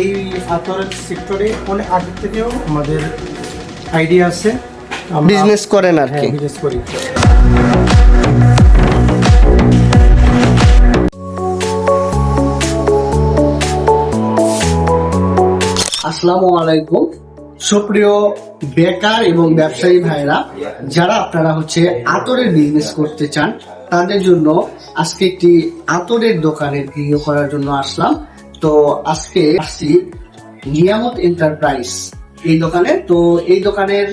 এই আতরের সেক্টরে অনেক আগে থেকেও আমাদের আইডিয়া আছে। বিজনেস করেন আর হ্যাঁ কি বিজনেস করি। আসসালামু আলাইকুম। সুপ্রিয় বেকার এবং ব্যবসায়ী ভাইরা যারা আপনারা হচ্ছে আতরের বিজনেস করতে চান তাদের জন্য আজকে একটি আতরের দোকানের ভিডিও করার জন্য আসলাম। তো আজকে আসছি নিয়ামত এন্টারপ্রাইজ এই দোকানে। তো এই দোকানের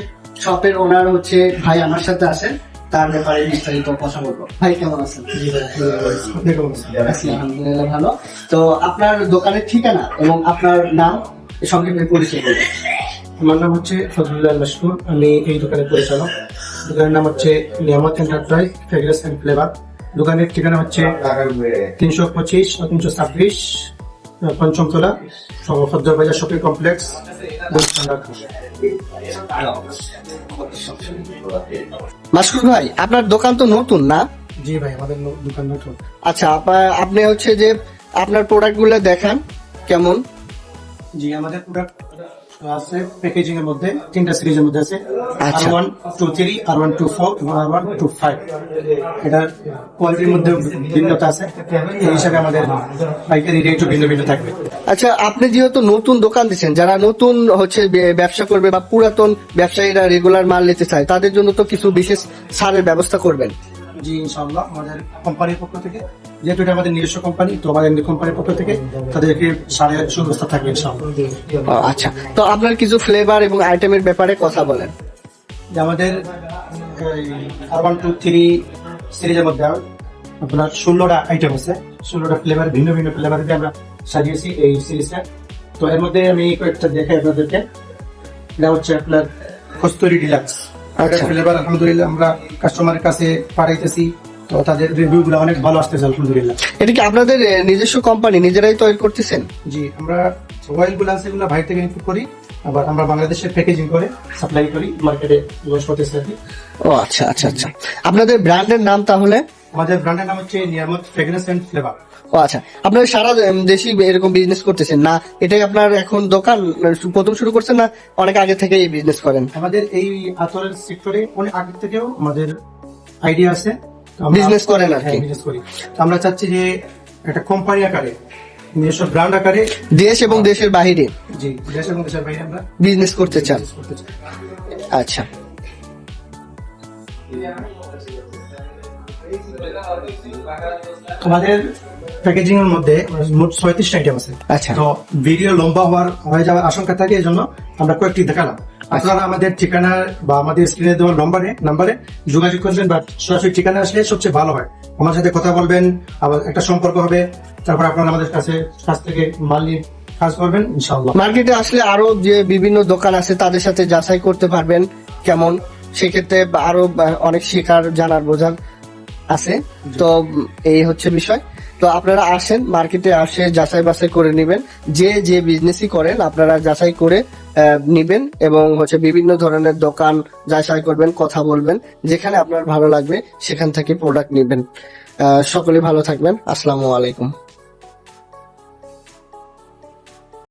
শপের ওনার হচ্ছে ভাই আমার সাথে আছেন। তার ব্যাপারে বিস্তারিত কথা বলব। ভাই কেমন আছেন? আলহামদুলিল্লাহ ভালো। তো আপনার দোকানের ঠিকানা এবং আপনার নাম সংক্ষেপে পরিচয় করবেন আমার নাম হচ্ছে ফজলুল্লাহ লস্কর আমি এই দোকানের পরিচালক। দোকানের নাম হচ্ছে নিয়ামত এন্টারপ্রাইজ ফ্রেগ্রেন্স অ্যান্ড ফ্লেভার দোকানের ঠিকানা হচ্ছে তিনশো পঁচিশ তিনশো ছাব্বিশ পঞ্চমতলা ফজর বাজার শপিং কমপ্লেক্স মাসুর ভাই আপনার দোকান তো নতুন না? জি ভাই আমাদের দোকান নতুন। আচ্ছা আপা- আপনি হচ্ছে যে আপনার প্রোডাক্টগুলো দেখান কেমন? জি আমাদের প্রোডাক্ট আছে প্যাকেজিং এর মধ্যে তিনটা সিরিজের মধ্যে আছে। আর আচ্ছা। ওয়ান টু থ্রি আর ওয়ান টু ফোর এবং আর ওয়ান টু ফাইভ এটার কোয়ালিটির মধ্যে ভিন্নতা আছে। এই হিসাবে আমাদের পাইকারি রেটও ভিন্ন ভিন্ন থাকবে। আচ্ছা আপনি যেহেতু নতুন দোকান দিচ্ছেন যারা নতুন হচ্ছে ব্যবসা করবে বা পুরাতন ব্যবসায়ীরা রেগুলার মাল নিতে চায় তাদের জন্য তো কিছু বিশেষ ছাড়ের ব্যবস্থা করবেন। জি ইনশাআল্লাহ আমাদের কোম্পানির পক্ষ থেকে। যেহেতু এটা আমাদের নিজস্ব কোম্পানি তো আমাদের কোম্পানির পক্ষ থেকে তাদেরকে সাড়ে সুব্যবস্থা থাকবে আচ্ছা। তো আপনার কিছু ফ্লেভার এবং আইটেমের ব্যাপারে কথা বলেন। যে আমাদের আর ওয়ান টু থ্রি সিরিজের মধ্যে আপনার ষোলোটা আইটেম আছে। ষোলোটা ফ্লেভার ভিন্ন ভিন্ন ফ্লেভার দিয়ে আমরা সাজিয়েছি এই সিরিজটা তো এর মধ্যে আমি কয়েকটা দেখাই আপনাদেরকে। এটা হচ্ছে আপনার কস্তুরি ডিলাক্স। ফ্লেভার আলহামদুলিল্লাহ আমরা কাস্টমারের কাছে পাঠাইতেছি। তো তাদের রিভিউ গুলো অনেক ভালো আসতেছে আলহামদুলিল্লাহ। এটা কি আপনাদের নিজস্ব কোম্পানি নিজেরাই তৈরি করতেছেন? জি আমরা অয়েলগুলো আছে এগুলো বাইরে থেকে ইনপুট করি আবার আমরা বাংলাদেশে প্যাকেজিং করে সাপ্লাই করি মার্কেটে লঞ্চ করতেছি আর কি। ও আচ্ছা আচ্ছা আচ্ছা। আপনাদের ব্র্যান্ডের নাম তাহলে? আমাদের ব্র্যান্ডের নাম হচ্ছে নিয়ামত ফ্রেগ্রেন্স এন্ড ফ্লেভার ও আচ্ছা। আপনারা সারা দেশই এরকম বিজনেস করতেছেন। না এটাই আপনার এখন দোকান প্রথম শুরু করছেন না অনেক আগে থেকে এই বিজনেস করেন? আমাদের এই আতরের সেক্টরে অনেক আগে থেকেও আমাদের আইডিয়া আছে। Business করেন আর কি। হ্যাঁ, করি। তো আমরা চাচ্ছি যে একটা কোম্পানি আকারে নিজস্ব ব্র্যান্ড আকারে দেশ এবং দেশের বাহিরে। জি দেশ এবং দেশের বাইরে আমরা বিজনেস করতে চান। আচ্ছা। আমাদের প্যাকেজিং এর মধ্যে মোট ছয়ত্রিশটা আইটেম আছে। আচ্ছা। তো ভিডিও লম্বা হওয়ার হয়ে যাওয়ার আশঙ্কা থাকে এই জন্য আমরা কয়েকটি দেখালাম। আপনারা আমাদের ঠিকানা বা আমাদের স্ক্রিনে দেওয়া নম্বরে নাম্বারে যোগাযোগ করবেন বা সরাসরি ঠিকানা আসলে সবচেয়ে ভালো হয়। আমার সাথে কথা বলবেন আবার একটা সম্পর্ক হবে তারপর আপনারা আমাদের কাছে কাছ থেকে মাল নিয়ে কাজ করবেন ইনশাআল্লাহ। মার্কেটে আসলে আরও যে বিভিন্ন দোকান আছে তাদের সাথে যাচাই করতে পারবেন কেমন। সেক্ষেত্রে আরও অনেক শেখার জানার বোঝার আছে। তো এই হচ্ছে বিষয়। তো আপনারা আসেন, মার্কেটে আসে, যাচাই বাছাই করে নেবেন। যে যে বিজনেসই করেন, আপনারা যাচাই করে নিবেন এবং হচ্ছে বিভিন্ন ধরনের দোকান যাচাই করবেন, কথা বলবেন। যেখানে আপনার ভালো লাগবে, সেখান থেকে প্রোডাক্ট নেবেন। সকলে ভালো থাকবেন। আসসালামু আলাইকুম।